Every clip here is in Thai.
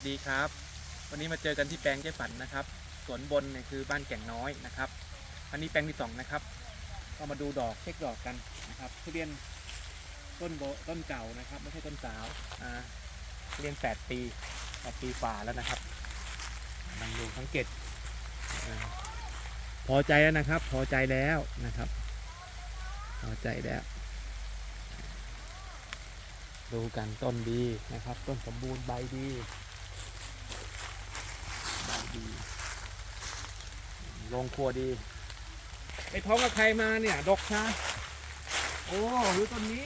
ดีครับ วันนี้มาเจอกันที่แปลงเจ๊ฝันนะครับ สวนบนเนี่ยคือบ้านแก่งน้อยนะครับ อันนี้แปลงที่สองนะครับ ก็มาดูดอกเช็คดอกกันนะครับทุเรียนต้นโบต้นเก่านะครับ ไม่ใช่ต้นสาวอ่าเรียนแปดปีแปดปีฝ่าแล้วนะครับลองดูสังเกตอาพอใจแล้วนะครับ พอใจแล้วนะครับ พอใจแล้ว ดูกันต้นดีนะครับ ต้นสมบูรณ์ใบดี ดีลงครัวดีไปท้องกับใครมาเนี่ย ดกชาโอ้ดูต้นนี้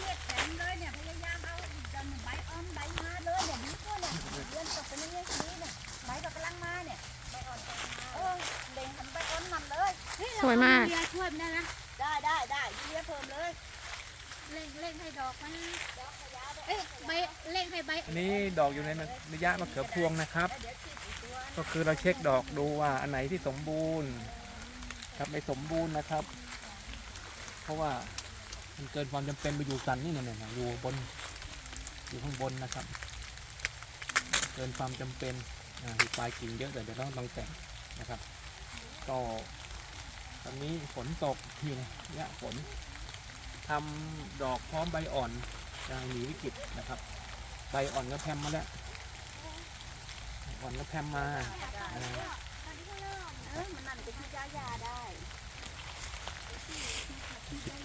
เนี่ยแข็งเลยเนี่ยพยายามเอาจนใบอ่อนใบมาเลยเนี่ยดีกว่าเนี่ยเดือนตกเป็นอย่างนี้ทีนี้เนี่ยใบก็กำลังมาเนี่ยใบอ่อนเออเล็งทำใบอ่อนมันเลยสวยมากเรียช่วยมันได้นะได้ได้ได้เลี้ยเพิ่มเลยเร่งเร่งให้ดอกมันเดี๋ยวขยายได้เอ้ยใบเร่งให้ใบอันนี้ดอกอยู่ในระยะมะเขือพวงนะครับเดี๋ยวฉีดอี ก็คือเราเช็คดอกดูว่าอันไหนที่สมบูรณ์ ครับไม่สมบูรณ์นะครับ เพราะว่ามันเกินความจำเป็นไปอยู่สันนี่เนี่ยอยู่บนอยู่ข้างบนนะครับ เกินความจำเป็นอ่าที่ปลายกิ่งเยอะแต่เดี๋ยวต้องต้องแต่งนะครับ ก็ตอนนี้ฝนตกอยู่เนี่ยฝนทำดอกพร้อมใบอ่อนยังหนีวิกฤตนะครับ ใบอ่อนก็แพมมาแล้ว อ่อนก็แพมมาอ่าเออมันนั่นเป็นที่ยายาได้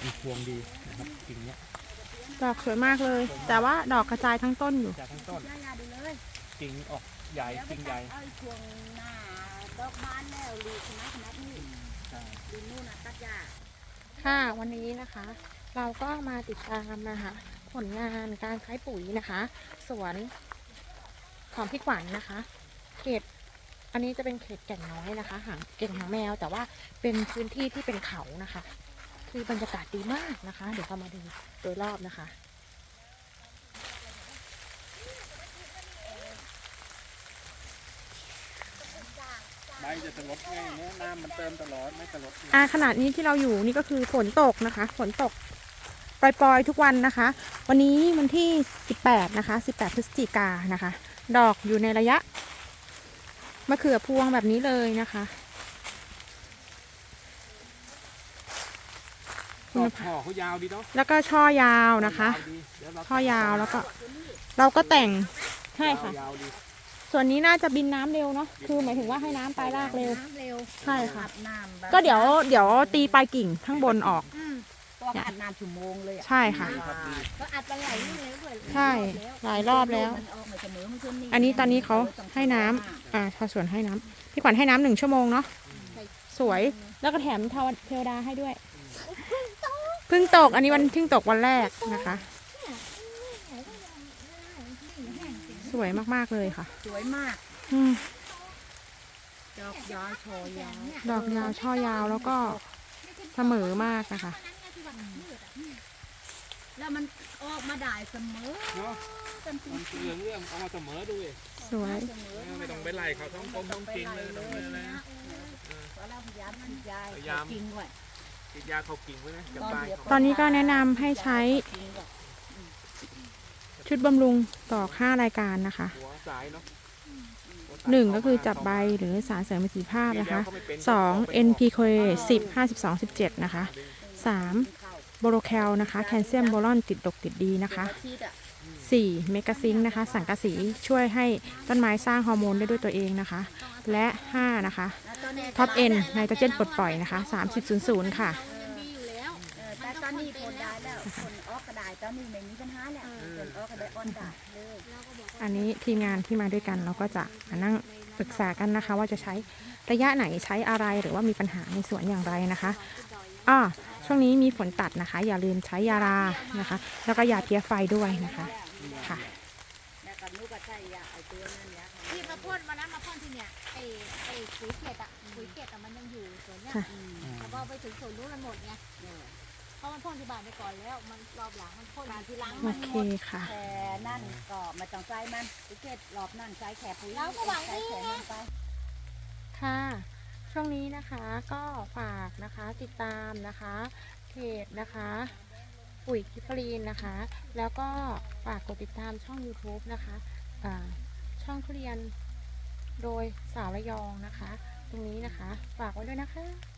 มีพวงดีนะครับกิ่งเนี้ยดอกสวยมากเลย แต่ว่าดอกกระจายทั้งต้นอยู่ จากทั้งต้นยายาดูเลยกิ่งออกใหญ่เดี๋ยวไปกิ่งใหตัญ่ดเอาไอ้ช่วงหน้าดอกบานแล้วลูกขนาดขนาดนี้ใช่ดูนู่นน่ะตัดยาค่ะวันนี้นะคะ เราก็มาติดตามนะคะ ผลงานการใช้ปุ๋ยนะคะ สวนของพี่ขวัญนะคะ เขตอันนี้จะเป็นเขตแก่งน้อยนะคะหางเก่งหางแมว แต่ว่าเป็นพื้นที่ที่เป็นเขานะคะ คือบรรยากาศดีมากนะคะ เดี๋ยวเรามาดูโดยรอบนะคะใบจะสลดไงเนี่ยน้ำมันเติมตลอดไม่สลดอ่าขนาดนี้ที่เราอยู่นี่ก็คือฝนตกนะคะ ฝนตกปล่อยๆทุกวันนะคะ วันนี้วันที่ 18 นะคะ 18 พฤศจิกายนนะคะ ดอกอยู่ในระยะ มะเขือพวงแบบนี้เลยนะคะดอกห่อเขายาวดีเนาะแล้วก็ช่อยาวนะคะยาวดีเดี๋ยวเราช่อยาวแล้วก็ เราก็แต่งใช่ค่ะยาวดีส่วนนี้น่าจะบินน้ำเร็วเนาะคือหมายถึงว่าให้น้ำปลายรากเร็วน้ำเร็ว ใช่ค่ะอาบน้ำแบบก็เดี๋ยวเดี๋ยวตีปลายกิ่งข้างบนออก อืมตัวอาบน้ำชั่วโมงเลยอะใช่ค่ะครับดีก็อัดไปไหลนี่เลยด้วยใช่หลายรอบแล้ว มันออกมาเสมอมันขึ้นอันนี้ตอนนี้เขาให้น้ำอ่าชาวสวนให้น้ำพี่ขวัญให้น้ำหนึ่งชั่วโมงเนาะสวยแล้วก็แถมทาวเทวดาให้ด้วยเพิ่งตกอันนี้วันเพิ่งตกวันแรกนะคะ สวยมากๆเลยค่ะสวยมากอืมดอกยาวโชยยาวดอกยาวช่อยาวแล้วก็เสมอมากนะคะ แล้วมันออกมาได้เสมอเนาะกันจริงมันเรื่องเรื่องเอามาเสมอดูดิสวยเสมอไม่ต้องไปไล่เขาท้องกลมท้องจริงเลยตรงนี้นะเพราะเราพยายามฉีดยาพยายามจริงด้วยติดยาเขากิ่งไว้นะกับปลายเขาตอนนี้ก็แนะนำให้ใช้จริงด้วยชุดบำรุงต่อค่ารายการนะคะหัวสายเนาะหนึ่งก็คือจับใบหรือสารเสริมประสิทธิภาพนะคะสอง NPK 10 52 17 นะคะ สามโบโรแคลนะคะแคลเซียมโบรอนติดดกติดดีนะคะฉีดอะ 4. เมกะซิงค์นะคะ สังกะสีช่วยให้ต้นไม้สร้างฮอร์โมนได้ด้วยตัวเองนะคะ และ 5 นะคะแล้วตอนนี้ท็อปเอ็นไนโตรเจนปลดปล่อยนะคะ 3000 ค่ะยังดีอยู่แล้วเออแต่ตอนนี้ผลได้แล้วผลออกก็ได้ตอนนี้ไม่มีปัญหาแล้วผลออกก็ได้ออนได้เลยอันนี้ทีมงานที่มาด้วยกันเราก็จะมานั่งปรึกษากันนะคะ ว่าจะใช้ระยะไหนใช้อะไรหรือว่ามีปัญหาในสวนอย่างไรนะคะอ้อ ช่วงนี้มีฝนตัดนะคะ อย่าลืมใช้ยารานะคะ แล้วก็ยาเพี้ยไฟด้วยนะคะค่ะแล้วก็นุก็ใช้ยาไอ้ตัวนั้นยาของที่มาพ่นมานะมาพ่นที่เนี่ยไอ้ไอ้ปุ๋ยเกล็ดอะปุ๋ยเกล็ดอะมันยังอยู่สวนเนี่ยค่ะอืมแต่พอไปถึงสวนนู้นมันหมดไงเออเพราะมันพ่นที่บ้านไปก่อนแล้ว มันรอบหลังมันพ่นการที่หล้างโอมันเคหมดค่ะแต่นั่นก็ไม่ต้องใส่มันพิเศษรอบนั่นใส่แค่ปุ๋ยเราก็หวังใส่ดีแค่นั้นไปค่ะ ช่วงนี้นะคะก็ฝากนะคะติดตามนะคะเพจนะคะปุ๋ยกิฟรีนนะคะ แล้วก็ฝากกดติดตามช่อง YouTube นะคะช่องทุเรียนโดยสาวระยองนะคะ ตรงนี้นะคะ ฝากไว้ด้วยนะคะ